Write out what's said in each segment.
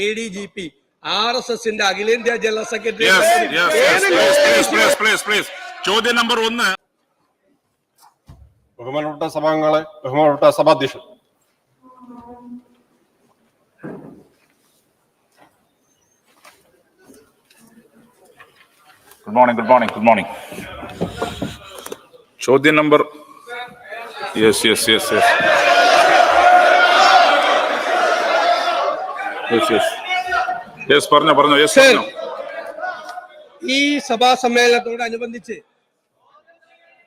A D G P R S എസിന്റെ അഖിലേന്ത്യാ general secretary. ചോദ്യം നമ്പർ ഒന്ന്. ബഹുമാനപ്പെട്ട സഭാംഗങ്ങളെ ബഹുമാനപ്പെട്ട സഭാധ്യക്ഷൻ. Good morning good morning good morning ചോദ്യം number yes yes yes yes yes yes yes പറഞ്ഞോ പറഞ്ഞോ യെസ് Sir. പറഞ്ഞോ. ഈ സഭാ സമ്മേളനത്തോടനുബന്ധിച്ച്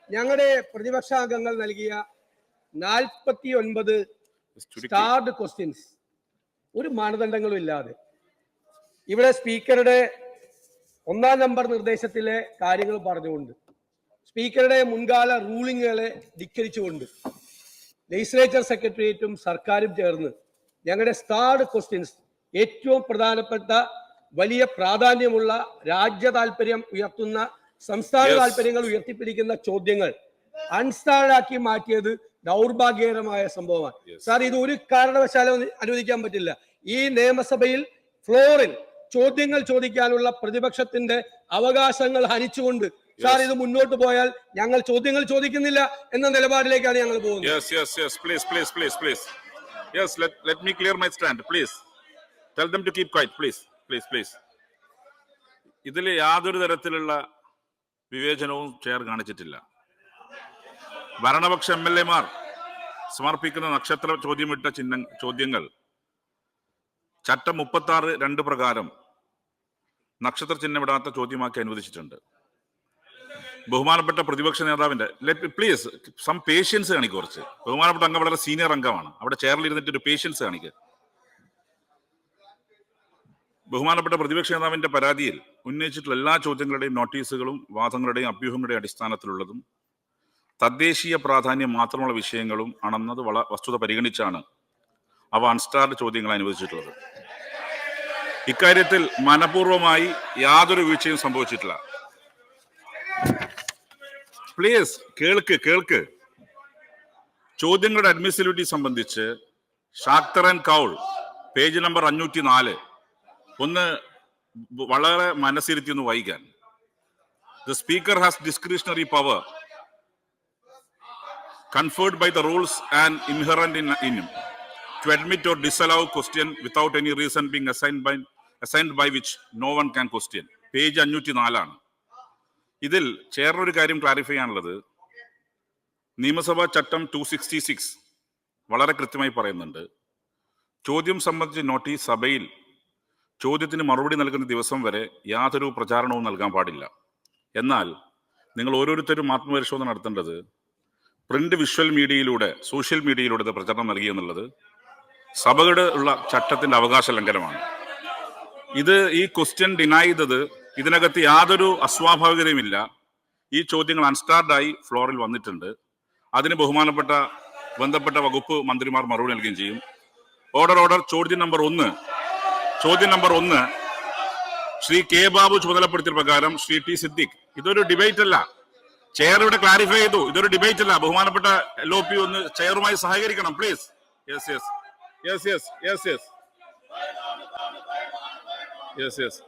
ഞങ്ങളുടെ പ്രതിപക്ഷാംഗങ്ങൾ നൽകിയ നാൽപ്പത്തി ഒൻപത് സ്റ്റാർഡ് ക്വസ്റ്റ്യൻസ് ഒരു മാനദണ്ഡങ്ങളും ഇല്ലാതെ. ഇവിടെ സ്പീക്കറുടെ ഒന്നാം നമ്പർ നിർദ്ദേശത്തിലെ കാര്യങ്ങൾ പറഞ്ഞുകൊണ്ട് സ്പീക്കറുടെ മുൻകാല റൂളിങ്ങുകളെ ധിക്കരിച്ചുകൊണ്ട് ലെജിസ്ലേച്ചർ സെക്രട്ടേറിയറ്റും സർക്കാരും ചേർന്ന് ഞങ്ങളുടെ സ്റ്റാർഡ് ക്വസ്റ്റ്യൻസ് ഏറ്റവും പ്രധാനപ്പെട്ട വലിയ പ്രാധാന്യമുള്ള രാജ്യ താല്പര്യം ഉയർത്തുന്ന സംസ്ഥാന. താല്പര്യങ്ങൾ ഉയർത്തിപ്പിടിക്കുന്ന ചോദ്യങ്ങൾ അൺസ്റ്റാർഡാക്കി മാറ്റിയത് ദൗർഭാഗ്യകരമായ സംഭവമാണ്. സാർ ഇത് ഒരു കാരണവശാലും അനുവദിക്കാൻ പറ്റില്ല. ഈ നിയമസഭയിൽ ഫ്ലോറിൽ ചോദ്യങ്ങൾ ചോദിക്കാനുള്ള പ്രതിപക്ഷത്തിന്റെ അവകാശങ്ങൾ ഹനിച്ചുകൊണ്ട് സാർ ഇത് മുന്നോട്ട് പോയാൽ ഞങ്ങൾ ചോദ്യങ്ങൾ ചോദിക്കുന്നില്ല എന്ന നിലപാടിലേക്കാണ് ഞങ്ങൾ പോകുന്നത്. Yes, them to keep quiet please please please. ഇതിൽ യാതൊരു തരത്തിലുള്ള വിവേചനവും ചെയർ കാണിച്ചിട്ടില്ല. ഭരണപക്ഷ എം എൽ എമാർ സമർപ്പിക്കുന്ന നക്ഷത്ര ചോദ്യമിട്ട ചിഹ്ന ചോദ്യങ്ങൾ. ചട്ടം മുപ്പത്തി ആറ് രണ്ട് പ്രകാരം നക്ഷത്ര ചിഹ്നമിടാത്ത ചോദ്യമാക്കി അനുവദിച്ചിട്ടുണ്ട്. ബഹുമാനപ്പെട്ട പ്രതിപക്ഷ നേതാവിന്റെ പ്ലീസ് സം പേഷ്യൻസ് കാണിക്കും കുറച്ച്. ബഹുമാനപ്പെട്ട അംഗം വളരെ സീനിയർ അംഗമാണ്. അവിടെ ചെയറിൽ ഇരുന്നിട്ട് ഒരു പേഷ്യൻസ് കാണിക്കുക ബഹുമാനപ്പെട്ട പ്രതിപക്ഷ നേതാവിന്റെ പരാതിയിൽ ഉന്നയിച്ചിട്ടുള്ള എല്ലാ ചോദ്യങ്ങളുടെയും നോട്ടീസുകളും വാദങ്ങളുടെയും അഭ്യൂഹങ്ങളുടെയും അടിസ്ഥാനത്തിലുള്ളതും തദ്ദേശീയ പ്രാധാന്യം മാത്രമുള്ള വിഷയങ്ങളും ആണെന്നത് വള വസ്തുത പരിഗണിച്ചാണ് അവ അൺസ്റ്റാർഡ് ചോദ്യങ്ങൾ അനുവദിച്ചിട്ടുള്ളത്. ഇക്കാര്യത്തിൽ മനപൂർവമായി യാതൊരു വീഴ്ചയും സംഭവിച്ചിട്ടില്ല. പ്ലീസ് കേൾക്ക് കേൾക്ക്. ചോദ്യങ്ങളുടെ അഡ്മിസിബിലിറ്റി സംബന്ധിച്ച് Shakdher and Kaul page number അഞ്ഞൂറ്റി നാല് ഒന്ന് വളരെ മനസ്സിരുത്തി ഒന്ന് വായിക്കാൻ. The speaker has discretionary power conferred by the rules and inherent in in to admit or disallow question without any reason being assigned by assigned by which no one can question page അഞ്ഞൂറ്റി നാലാണ് ഇതിൽ ചേർന്നൊരു കാര്യം clarify ചെയ്യാനുള്ളത്. നിയമസഭാ ചട്ടം to sixty six വളരെ കൃത്യമായി പറയുന്നുണ്ട്. ചോദ്യം സംബന്ധിച്ച് നോട്ടീസ് സഭയിൽ ചോദ്യത്തിന് മറുപടി നൽകുന്ന ദിവസം വരെ യാതൊരു പ്രചാരണവും നൽകാൻ പാടില്ല. എന്നാൽ നിങ്ങൾ ഓരോരുത്തരും ആത്മപരിശോധന നടത്തേണ്ടത് പ്രിന്റ് വിഷ്വൽ മീഡിയയിലൂടെ സോഷ്യൽ മീഡിയയിലൂടെ പ്രചരണം നൽകി എന്നുള്ളത് സഭകളുടെ ഉള്ള ചട്ടത്തിന്റെ അവകാശ ലംഘനമാണ്. ഇത് ഈ ക്വസ്റ്റ്യൻ ഡിനൈ ചെയ്തത് ഇതിനകത്ത് യാതൊരു അസ്വാഭാവികതയുമില്ല. ഈ ചോദ്യങ്ങൾ അൺസ്റ്റാർഡായി ഫ്ലോറിൽ വന്നിട്ടുണ്ട്. അതിന് ബഹുമാനപ്പെട്ട ബന്ധപ്പെട്ട വകുപ്പ് മന്ത്രിമാർ മറുപടി നൽകുകയും ചെയ്യും. ഓർഡർ ഓർഡർ ചോദ്യം നമ്പർ ഒന്ന്. ചോദ്യം നമ്പർ ഒന്ന്. ശ്രീ കെ ബാബു ചുമതലപ്പെടുത്തിയ പ്രകാരം ശ്രീ ടി സിദ്ദിഖ് ഇതൊരു ഡിബേറ്റ് അല്ല. ചെയർ ഇവിടെ ക്ലാരിഫൈ ചെയ്തു ഇതൊരു ഡിബേറ്റ് അല്ല. ബഹുമാനപ്പെട്ട എൽ ഒ പി ഒന്ന് ചെയറുമായി സഹകരിക്കണം please yes yes yes yes yes yes yes yes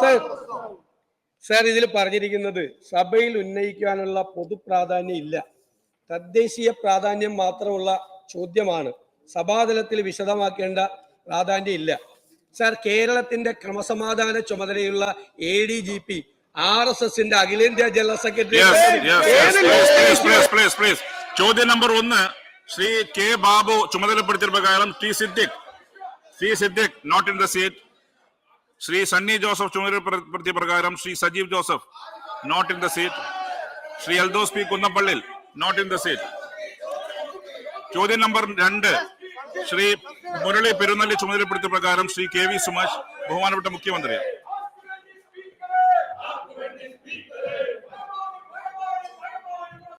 sir sir ഇതിൽ പറഞ്ഞിരിക്കുന്നത് സഭയിൽ ഉന്നയിക്കാനുള്ള പൊതു പ്രാധാന്യം ഇല്ല. തദ്ദേശീയ പ്രാധാന്യം മാത്രമുള്ള ചോദ്യമാണ്. സഭാതലത്തിൽ വിശദമാക്കേണ്ട പ്രാധാന്യം ഇല്ല. സാർ കേരളത്തിന്റെ ക്രമസമാധാന ചുമതലയുള്ള A D G P R S എസിന്റെ അഖിലേന്ത്യാ ജനറൽ സെക്രട്ടറി. ചോദ്യം നമ്പർ ഒന്ന് ശ്രീ കെ ബാബു ചുമതലപ്പെടുത്തിയ പ്രകാരം T Siddique Shri Siddique not in the seat Shri Sunny Joseph ചുമതലപ്പെടുത്തിയ പ്രകാരം Shri Sajeev Joseph not in the seat Shri Eldhose P Kunnappillil not in the seat ചോദ്യം number രണ്ട് ശ്രീ മുരളി പെരുന്നള്ളി ചുമതലപ്പെടുത്തിയ പ്രകാരം Shri K V Sumesh ബഹുമാനപ്പെട്ട മുഖ്യമന്ത്രി.